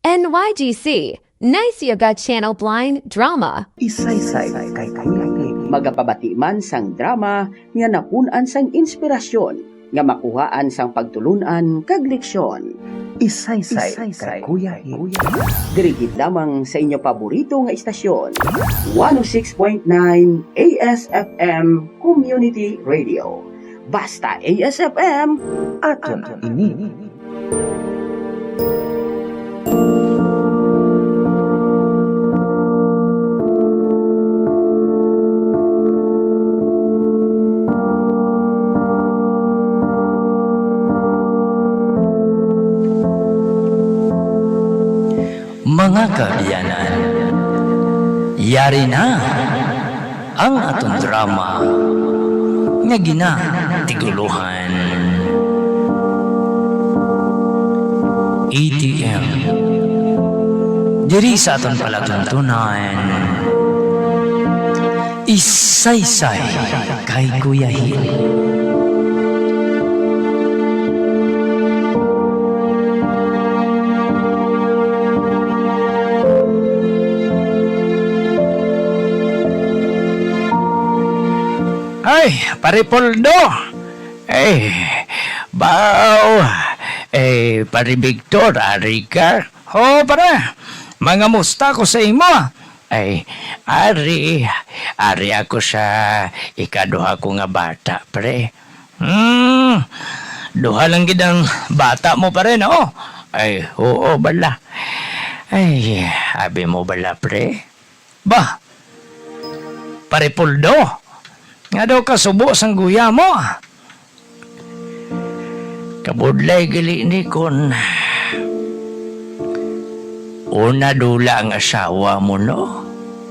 NYGC, Nice Yoga Channel Blind Drama. Isaysay kay Kuya magapabati man sang drama nga napunan sang inspirasyon nga makuhaan sang pagtulunan kag leksyon. Isaysay kay Kuya Dirigid lamang sa inyo paborito nga istasyon. 106.9 ASFM Community Radio. Basta ASFM, Aton ini Mga kabiyanan, yari na ang atong drama nga gina tiguluhan. ATM Diri sa atong palatuntunan. Isaysay kay Kuya Hil Ay, pare Poldo. Eh, bao. Eh, pare Victor, ari ka. Ho, para. Mga musta ko sa imo. Ay, ari. Ari ako sa ikaduha ko nga bata, pre. Hmm, duha lang gidang bata mo pa rin, oh. Ay, oo, bala. Ay, abi mo bala, pre. Ba, pare Poldo. Nga daw kasubo sang guya mo. Kabudlay gali ni kon. Una dula ang asawa mo, no?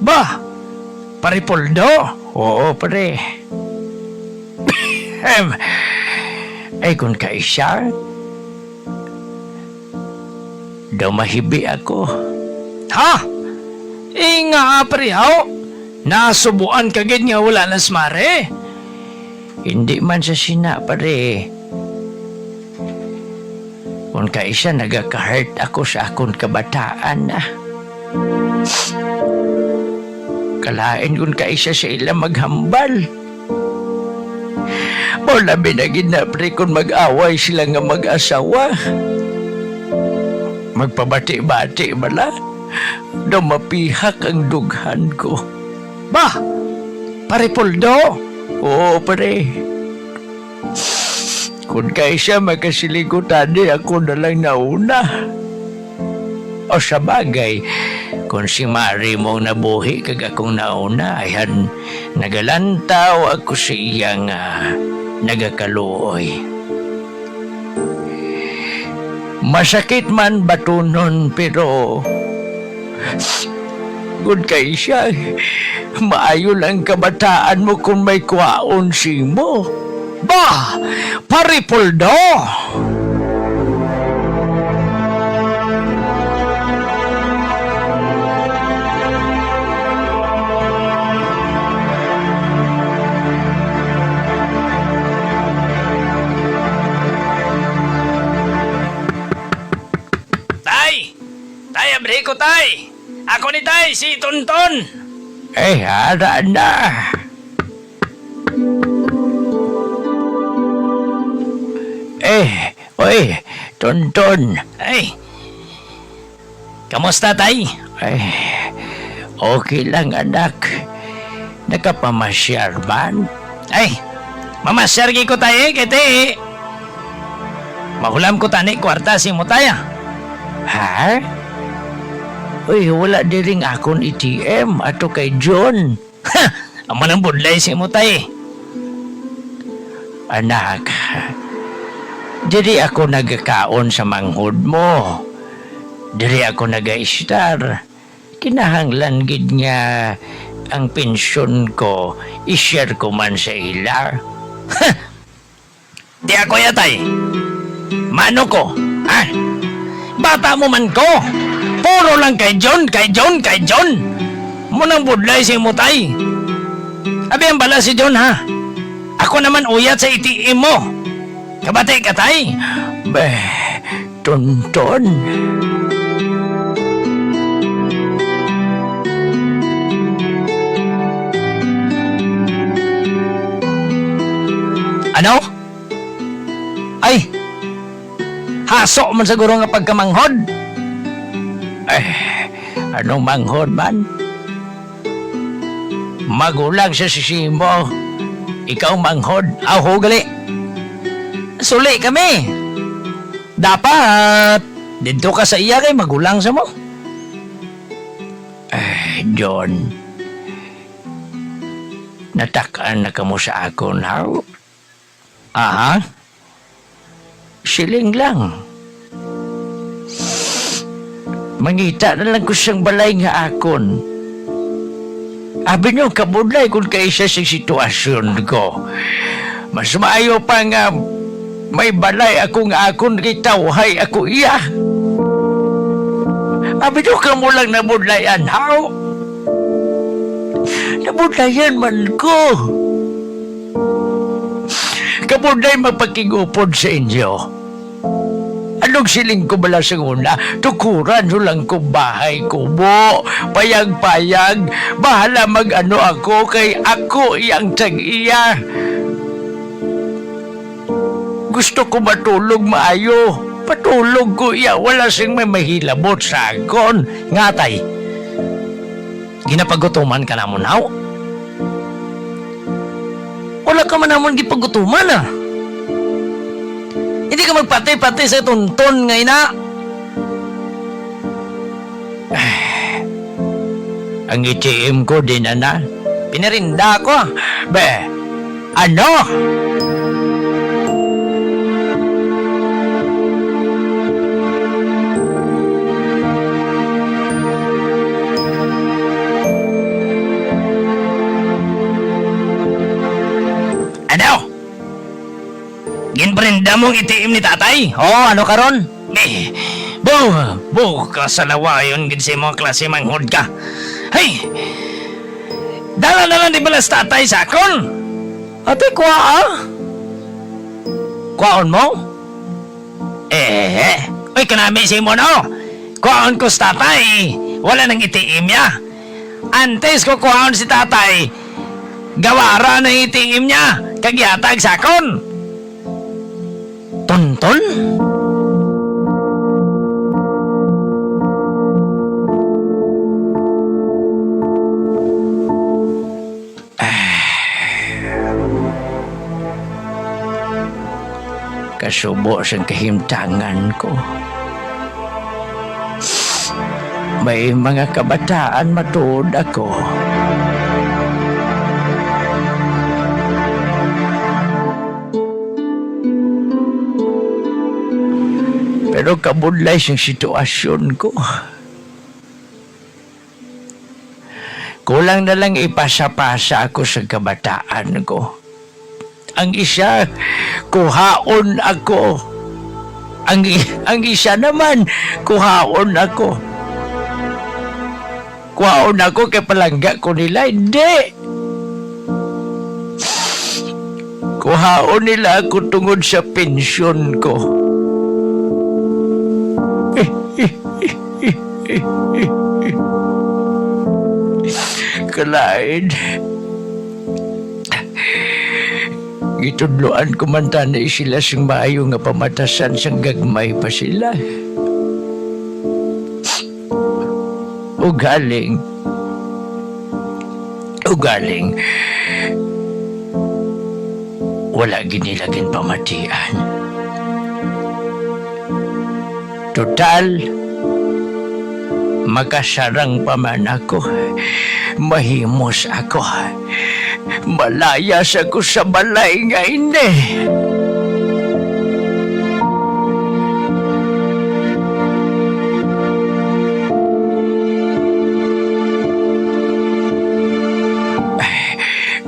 Ba, paripoldo? Oo, pare. Ay, kung kaisa, daw mahibi ako. Ha? Inga, pare, ho? Nasubuan ka gid nga wala na smare. Hindi man sa sina pare. Kung kaisa nagaka-hurt ako sa akong kabataan na. Kalain kung kaisa sa ilang maghambal. O labi na gid na pre kung mag-away sila nga mag-asawa. Magpabati-bati bala. Daw mapihak ang dughan ko. Ba? Pare Poldo? Oo, pare. Kung kay siya magkasiligutan di ako na lang nauna. O sa bagay, kung si Mari mong nabuhi kag akong nauna, ayan, nagalantaw ako sa iya nga nagakaluoy. Masakit man batunon pero Good kay siya. Maayo lang kabataan mo kung may kwaon si mo. Ba! Paripoldo! Tay! Tay, abre ko, tay! Ako ni tay, si Tonton! Eh, ada na. Eh, oy, Tonton. Ay, kamusta tay? Ay, okay lang anak. Nakapamasyar ba? Ay, mamasyar ko tayo eh, kete. Mahulam ko tani kwarta si mo tayo. Ha? Uy, wala diring akon ATM ato kay John. Ha! Amo nang budlay si mo tay. Anak, diri ako nagkaon sa manghod mo. Diri ako nag-istar. Kinahanglan gid nga ang pensyon ko i-share ko man sa ila. Ha! Di ako yatay. Mano ko, ha? Bata mo man ko. Puro lang kay John, kay John, kay John. Munang budlay si Mutay. Abi ang bala si John ha. Ako naman uyat sa itiin mo. Kabate katay. Beh, tonton. Ano? Ay! Haso man siguro nga pagkamanghod. Eh, anong manghod man? Magulang siya si Simo. Ikaw manghod. Aw, hugali. Suli kami. Dapat, dito ka sa iya kay magulang sa mo. Eh, John. Natakaan na ka mo sa ako now. Aha? Siling lang. Mangita na lang ko siyang balay nga akon. Abi niyo, kabudlay kung kaisa sa sitwasyon ko. Mas maayo pa nga may balay ako nga akon kay tawhay ako iya. Abi niyo ka mo lang nabudlayan, how? Nabudlayan man ko. Kabudlay mapakingupod sa inyo. Anong siling ko bala sa una? Tukuran ho lang ko bahay ko mo. Payag-payag. Bahala mag-ano ako kay ako iyang tag-iya. Gusto ko matulog maayo. Patulog ko iya. Wala sing may mahilabot sa akon. Ngatay. Ginapagutuman ka na mo now? Wala ka man namon gipagutuman ah. Hindi ka magpatay-patay sa tunton nga ina. Ang ATM ko din na Pinarinda ko. Be? Ano? Ginprinda mong itiim ni tatay? Oo, ano karon? Eh, bo, bo, kasalawayon gid sa mga klase manghod ka. Hey! Dala na lang di balas tatay sa akon? Ate, kuha ah? Kuhaon mo? Eh, eh. Uy, kanami si mo no? Kuhaon ko sa tatay. Wala nang itiim ya. Antes ko kuhaon si tatay. Gawara na itiim niya. Kagyatag sa Tonton? Kasubo sa kahimtangan ko. May mga kabataan matuod ako. Pero kabudlay siyang sitwasyon ko. Kulang na lang ipasa-pasa ako sa kabataan ko. Ang isa, kuhaon ako. Ang, ang isa naman, kuhaon ako. Kuhaon ako kay palangga ko nila. Hindi! Kuhaon nila ako tungod sa pensyon ko. Kalain. Gitudloan ko man tanay sila sing maayo nga pamatasan sang gagmay pa sila. Ugaling. Ugaling. Wala ginilagin pamatian. Total, makasarang pa man ako. Mahimos ako. Malayas ako sa balay nga ini.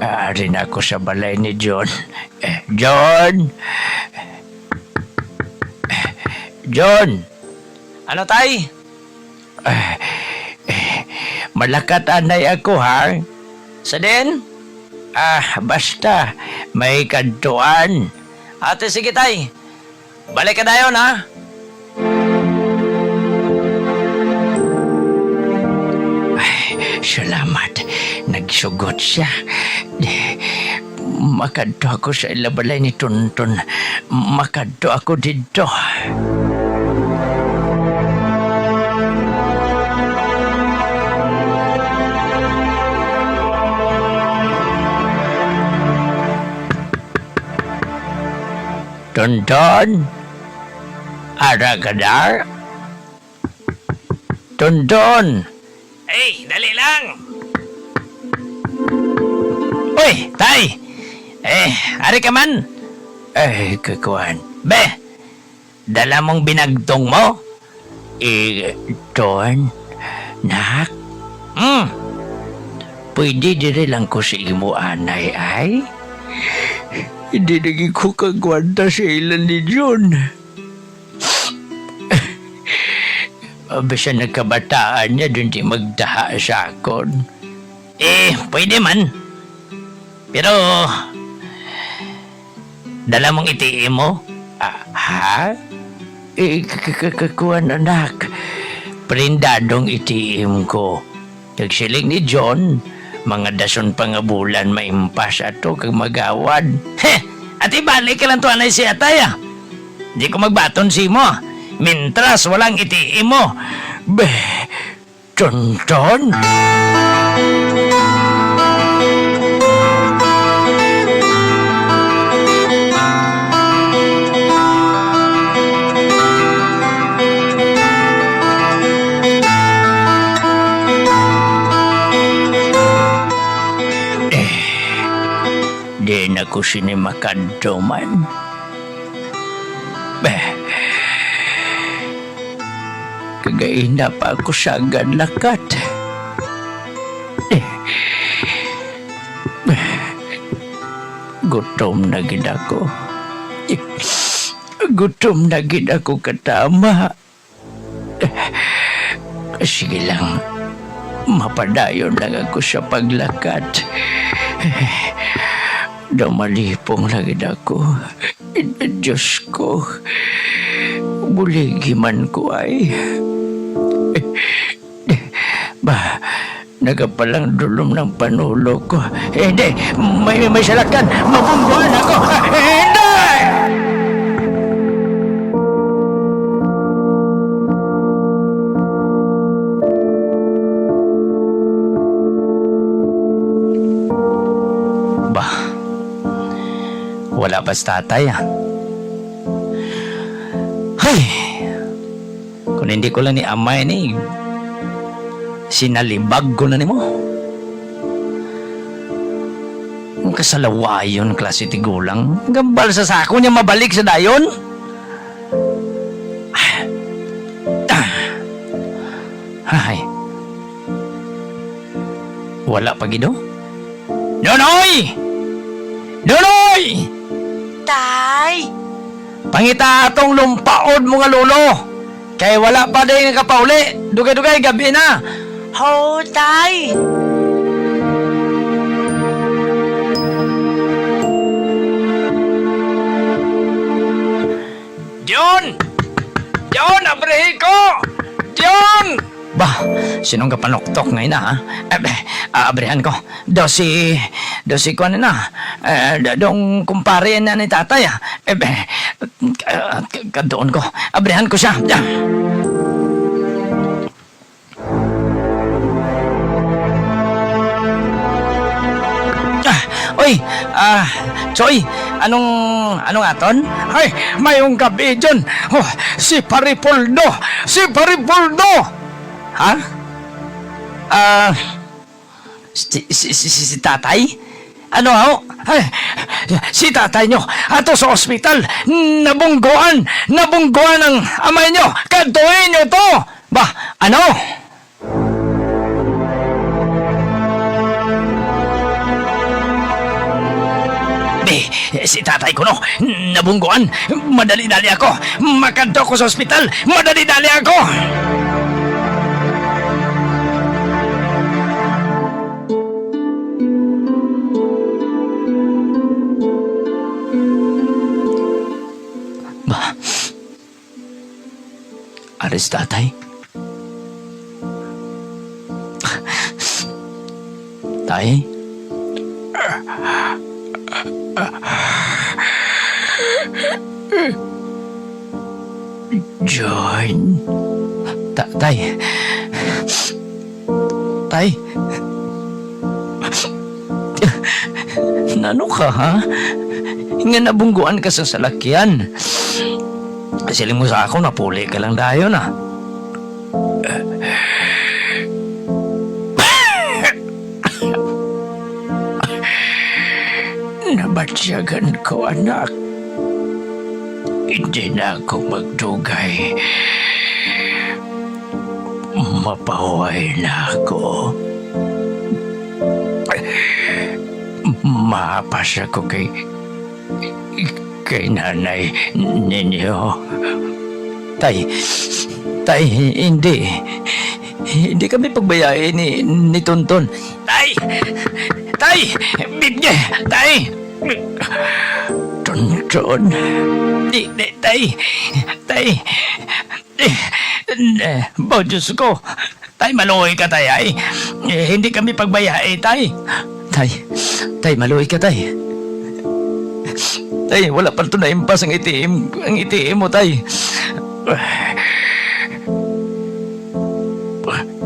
Ari na ako sa balay ni John. Eh, John! Eh, John! Ano tay? Eh, eh, malakat anay ako ha? Sa din? Ah, basta. May kantuan. Ate, sige tay. Balik ka dayon ha? Ay, salamat. Nagsugot siya. Makadto ako sa ilabalay ni Tonton. Makadto ako dito. Tonton? Aragadar? Tonton? Eh, dali lang! Uy, tay! Eh, ari ka man? Eh, kakuan. Be, dala mong binagtong mo? Eh, Ton, nak? Hmm, pwede dire lang ko sa imo anay ay? Hindi naging ko kagwanta sa ilan ni John. Siya nagkabataan niya dun di magdaha sa akon. Eh, pwede man. Pero, dala mong itiim mo? Ah, ha? Eh, kakakuan anak. Prindadong itiim ko. Kagsiling ni John, mga dason pa nga bulan maimpas ato kag magawad. Heh! At ibalik ka lang to anay si atay ah. Di ko magbaton si mo. Mintras walang itiim mo. Beh, tonton. Ko sinimakadto man. Beh, kagaina pa ako sa agad lakat. Eh, beh, gutom na gid ako. Eh, Gutom na gid ako katama. Eh, Sige lang, mapadayon lang ako sa paglakat. Damalipong lagi ako. Diyos ko. Buligi man ko ay. Ba, nagapalang dulom ng panulo ko. Eh, Hindi, may, may salakan. Mabungguan ako. Sa tatay ah. Ay, kung hindi ko lang ni amay ni, sinalibag ko na ni mo. Ang kasalawayon klase tigulang. Gambal sa sako niya mabalik sa dayon. Ay. Wala pa gido? Nonoy! Nonoy! Tay! Pangita atong lumpaod mo nga lolo. Kay wala pa din nga kapauli. Dugay-dugay gabi na. Ho, tay! Diyon! Diyon! Abrihin ko! Diyon! Bah, sinong kapanoktok ngayon na, ha? Eh, eh, abrihan ko. Dosi, dosi ko na na. D- dong kumpare na ni tatay, ha? Eh, uh, kadoon ko. Abrihan ko siya. Yeah. Ah, oy, ah, Choy, anong, anong aton? Ay, mayong gabi dyan. Oh, si Paripoldo! Si Paripoldo! Ha? Ah, si, si, si, si, si tatay? Ano ho? Ay, si tatay nyo, ato sa ospital, nabungguan, nabungguan ang amay nyo, kantuin nyo to! Ba, ano? Be, si tatay ko no, nabungguan. Madali-dali ako. Makanto ko sa ospital. Madali-dali ako. Aris tatay. Tay? John. Ta tay. Tay. Nano ka, ha? nga nabungguan ka sa salakyan. Siling mo sa ako, napuli ka lang dayon ah. Nabatsyagan ko, anak. Hindi na ako magdugay. Mapahuay na ako. Maapas ako kay... kay nanay ninyo. Tay, tay, hindi. Hindi kami pagbayain ni, ni Tonton. Tay! Tay! Bibye! Tay! Tonton. Di, di, tay! Tay! Oh, Diyos ko. Tay, maluoy ka, tay, ay. Hindi kami pagbayain, tay. Tay, tay, maluoy ka, tay. Tay, wala pa na impas ang itiim. Ang itiim mo, tay.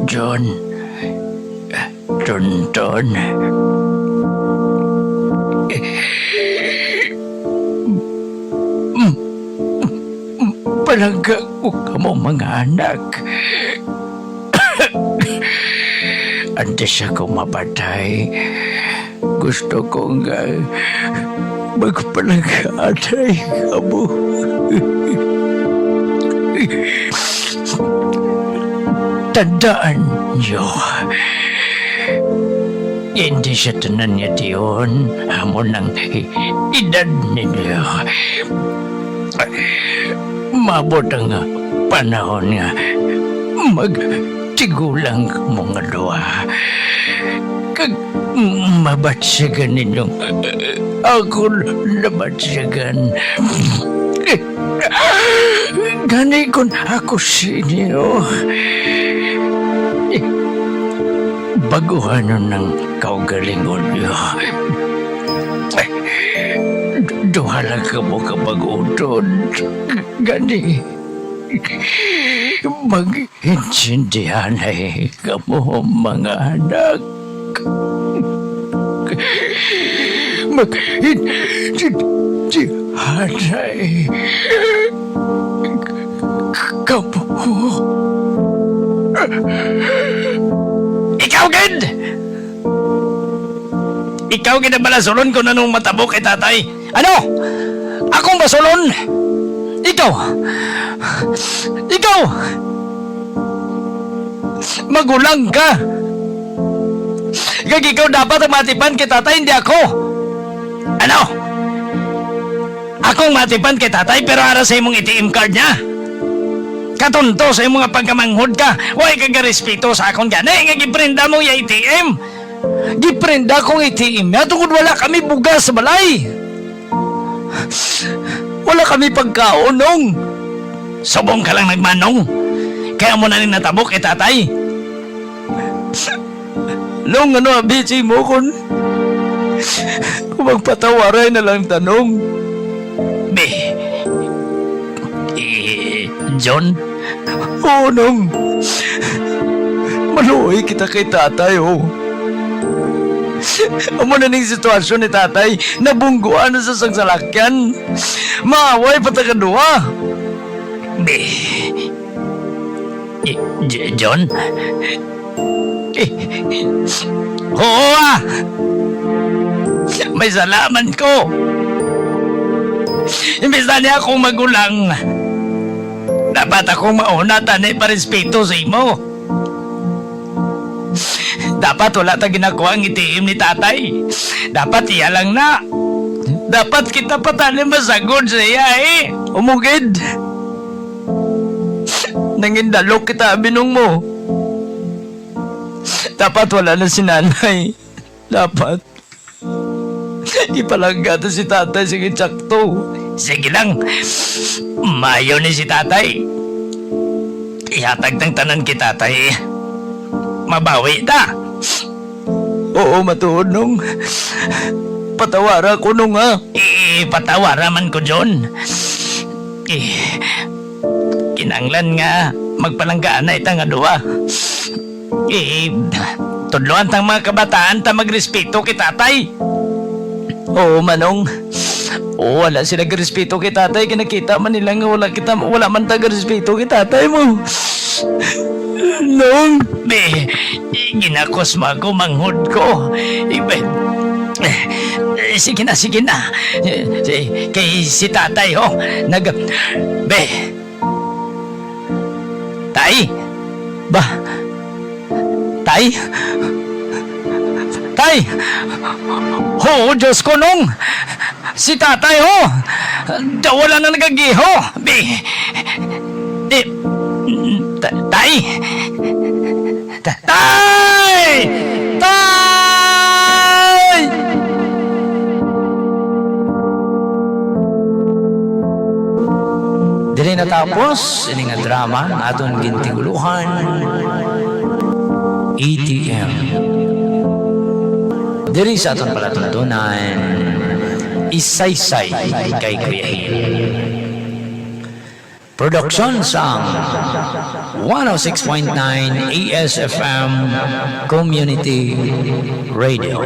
John. Tonton. Palangga ko ka mo mga anak. Antes ako mapatay. Gusto ko nga magpalanggatay ka mo. Tandaan niyo. Hindi siya tanan niya diyon. Amo ng edad ninyo. Mabot ang panahon nga magtigulang mga duwa. Kag mabatsyagan ninyong ako nabatsyagan. Gani kon ako sinyo. Baguhan nun ng kaugalingon niyo. Duha lang ka mo kabagutod. Gani. Mag-insindihan ay kamo mga anak. Mag-insindihan ay kamo. Ikaw, Gid! Ikaw, Gid, ang balasulon ko na nung matabok kay tatay. Ano? Akong basulon? Ikaw! Ikaw! Magulang ka! Kag ikaw dapat ang matipan kay tatay, hindi ako! Ano? Akong matipan kay tatay pero ara sa imong ATM card niya? Katunto sa imong pagkamanghod ka, way ka respeto sa akong gani, nga giprinda mo yung ATM! Giprinda kong ATM ya tungkol wala kami bugas sa balay! Wala kami pagkaunong. Subong ka lang nagmanong. Kaya mo na rin natabok kay tatay. Long ano, busy mo kun... Magpatawaray na lang tanong. Be... Eh, John? Oo, nong. Maluoy kita kay tatay, oh. Amo na ning sitwasyon ni tatay, nabungguan na sa sangsalakyan. Maaway pa tagadua. Be... Eh, John? Eh, Oo ah! May salaman ko! Imbis na niya akong magulang, dapat akong mauna tanay pa respeto sa imo. Dapat wala ta ginagawa ang itiim ni tatay. Dapat iya lang na. Dapat kita patanin masagod sa iya eh. Umugid. Nangindalok kita binong mo. Dapat wala na si nanay. Dapat. Ipalagata si tatay sige tsakto. Sige lang. Mayo ni si tatay. Ihatag ng tanan ki tatay. Mabawi ta. Oo, matulong. Patawara ko nung ha. Eh, patawara man ko, John. Eh, kinanglan nga, magpalanggaan na itang aduwa. Eh, tudloan tang mga kabataan ta magrespeto kay tatay. Oo, manong. Oo, wala sila respeto kay tatay. Kinakita man nila nga wala, kita, wala man taga respeto kay tatay mo. Nung, be, ginakos mo ako, manghod ko. Ibe, eh, sige na, sige na. Eh, si- Kay si tatay, oh, nag... Be, tay, ba, tay, tay, oh, Diyos ko nung, si tatay, oh, da- wala na nagagiho. Be, di, ta- tay, Ta- tay, tay, Dili natapos ini nga drama aton gintiguluhan. ATM Diri sa aton palatuntunan Isaysay kay Kuya Hil Production sang 106.9 ASFM Community Radio